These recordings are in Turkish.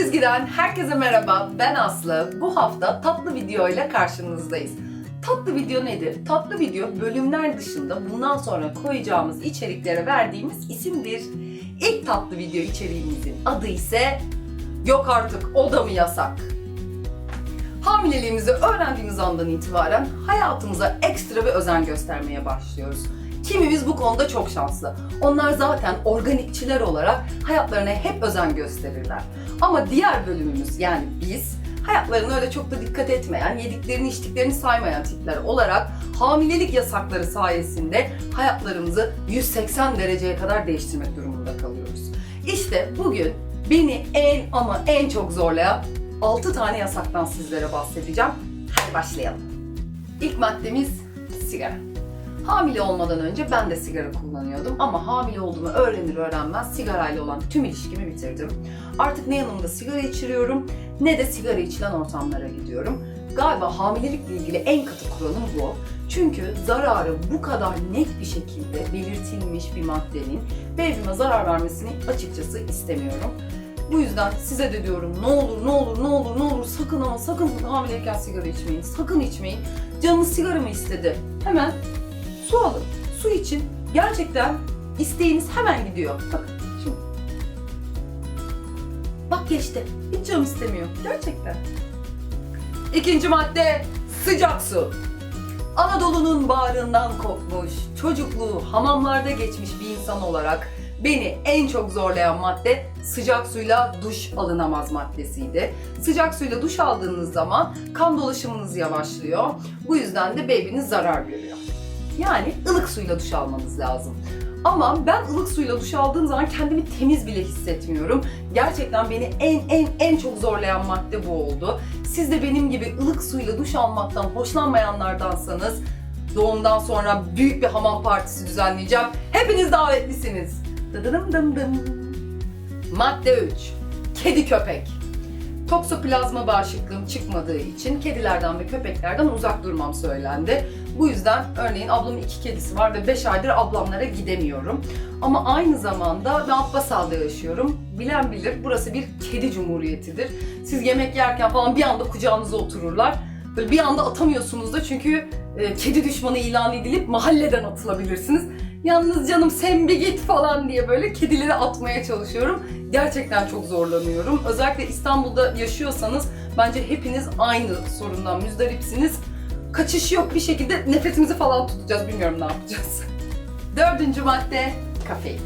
Çizgiden herkese merhaba. Ben Aslı. Bu hafta tatlı video ile karşınızdayız. Tatlı video nedir? Tatlı video bölümler dışında bundan sonra koyacağımız içeriklere verdiğimiz isimdir. İlk tatlı video içeriğimizin adı ise Yok artık o da mı yasak? Hamileliğimizi öğrendiğimiz andan itibaren hayatımıza ekstra bir özen göstermeye başlıyoruz. Kimimiz bu konuda çok şanslı. Onlar zaten organikçiler olarak hayatlarına hep özen gösterirler. Ama diğer bölümümüz yani biz hayatlarına öyle çok da dikkat etmeyen, yediklerini içtiklerini saymayan tipler olarak hamilelik yasakları sayesinde hayatlarımızı 180 dereceye kadar değiştirmek durumunda kalıyoruz. İşte bugün beni en ama en çok zorlayan 6 tane yasaktan sizlere bahsedeceğim. Hadi başlayalım. İlk maddemiz sigara. Hamile olmadan önce ben de sigara kullanıyordum ama hamile olduğumu öğrenir öğrenmez sigarayla olan tüm ilişkimi bitirdim. Artık ne yanımda sigara içiriyorum ne de sigara içilen ortamlara gidiyorum. Galiba hamilelikle ilgili en katı kuralım bu. Çünkü zararı bu kadar net bir şekilde belirtilmiş bir maddenin bebeğime zarar vermesini açıkçası istemiyorum. Bu yüzden size de diyorum ne olur ne olur ne olur ne olur sakın ama sakın hamileyken sigara içmeyin. Sakın içmeyin. Canınız sigara mı istedi? Hemen su alın. Su için. Gerçekten isteğiniz hemen gidiyor. Bakın şimdi. Bak geçti. Hiç canım istemiyor. Gerçekten. İkinci madde sıcak su. Anadolu'nun bağrından kopmuş, çocukluğu hamamlarda geçmiş bir insan olarak beni en çok zorlayan madde sıcak suyla duş alınamaz maddesiydi. Sıcak suyla duş aldığınız zaman kan dolaşımınız yavaşlıyor. Bu yüzden de bebeğiniz zarar görüyor. Yani ılık suyla duş almanız lazım. Ama ben ılık suyla duş aldığım zaman kendimi temiz bile hissetmiyorum. Gerçekten beni en en en çok zorlayan madde bu oldu. Siz de benim gibi ılık suyla duş almaktan hoşlanmayanlardansanız doğumdan sonra büyük bir hamam partisi düzenleyeceğim. Hepiniz davetlisiniz. Dıdıdım dım dım. Madde 3. Kedi köpek. Toksoplazma bağışıklığım çıkmadığı için kedilerden ve köpeklerden uzak durmam söylendi. Bu yüzden örneğin ablamın iki kedisi var ve 5 aydır ablamlara gidemiyorum. Ama aynı zamanda ben Abbasağ'da yaşıyorum. Bilen bilir burası bir kedi cumhuriyetidir. Siz yemek yerken falan bir anda kucağınıza otururlar. Böyle bir anda atamıyorsunuz da çünkü e, kedi düşmanı ilan edilip mahalleden atılabilirsiniz. Yalnız canım sen bir git falan diye böyle kedileri atmaya çalışıyorum. Gerçekten çok zorlanıyorum. Özellikle İstanbul'da yaşıyorsanız bence hepiniz aynı sorundan müzdaripsiniz. Kaçış yok bir şekilde nefesimizi falan tutacağız. Bilmiyorum ne yapacağız. Dördüncü madde kafein.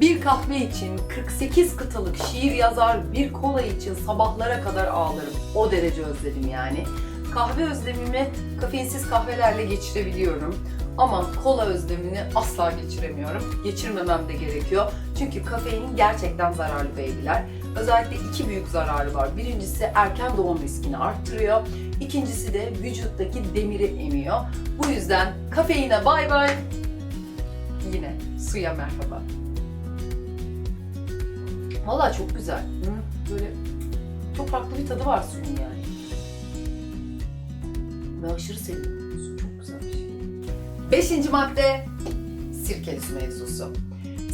Bir kahve için 48 kıtalık şiir yazar, bir kola için sabahlara kadar ağlarım. O derece özledim yani. Kahve özlemimi kafeinsiz kahvelerle geçirebiliyorum. Ama kola özlemini asla geçiremiyorum. Geçirmemem de gerekiyor. Çünkü kafein gerçekten zararlı beybiler. Özellikle iki büyük zararı var. Birincisi erken doğum riskini arttırıyor. İkincisi de vücuttaki demiri emiyor. Bu yüzden kafeine bay bay. Yine suya merhaba. Valla çok güzel. Böyle çok farklı bir tadı var suyun yani. Ben aşırı seviyorum. Su çok güzel bir şey. Beşinci madde sirkeli su mevzusu.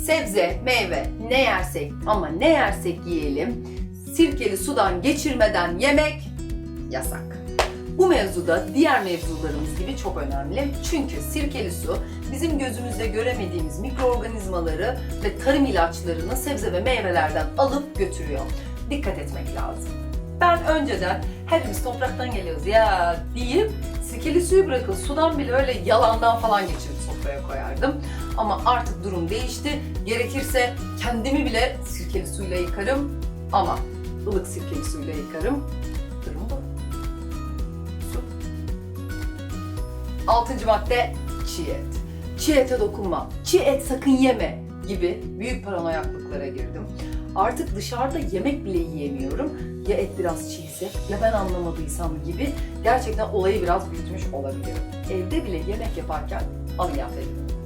Sebze, meyve ne yersek ama ne yersek yiyelim sirkeli sudan geçirmeden yemek yasak. Bu mevzuda diğer mevzularımız gibi çok önemli. Çünkü sirkeli su bizim gözümüzde göremediğimiz mikroorganizmaları ve tarım ilaçlarını sebze ve meyvelerden alıp götürüyor. Dikkat etmek lazım. Ben önceden hepimiz topraktan geliyoruz ya deyip sirkeli suyu bırakıp sudan bile öyle yalandan falan geçirip sofraya koyardım. Ama artık durum değişti. Gerekirse kendimi bile sirkeli suyla yıkarım ama ılık sirkeli suyla yıkarım. Durum bu. Su. Altıncı madde çiğ et. Çiğ ete dokunma, çiğ et sakın yeme gibi büyük paranoyaklıklara girdim. Artık dışarıda yemek bile yiyemiyorum. Ya et biraz çiğse ya ben anlamadıysam gibi gerçekten olayı biraz büyütmüş olabilirim. Evde bile yemek yaparken edildim.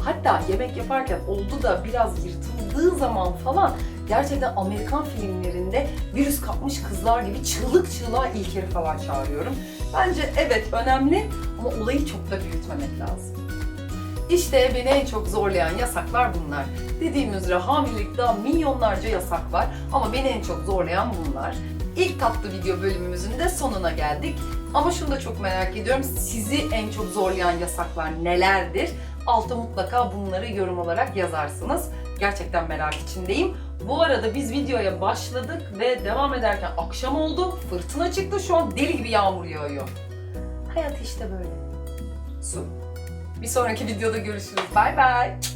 Hatta yemek yaparken oldu da biraz yırtıldığı zaman falan gerçekten Amerikan filmlerinde virüs kapmış kızlar gibi çığlık çığlığa İlker'i falan çağırıyorum. Bence evet önemli ama olayı çok da büyütmemek lazım. İşte beni en çok zorlayan yasaklar bunlar. Dediğim üzere hamilelikte milyonlarca yasak var ama beni en çok zorlayan bunlar. İlk tatlı video bölümümüzün de sonuna geldik. Ama şunu da çok merak ediyorum. Sizi en çok zorlayan yasaklar nelerdir? Alta mutlaka bunları yorum olarak yazarsınız. Gerçekten merak içindeyim. Bu arada biz videoya başladık ve devam ederken akşam oldu. Fırtına çıktı. Şu an deli gibi yağmur yağıyor. Hayat işte böyle. Su. Bir sonraki videoda görüşürüz. Bay bay.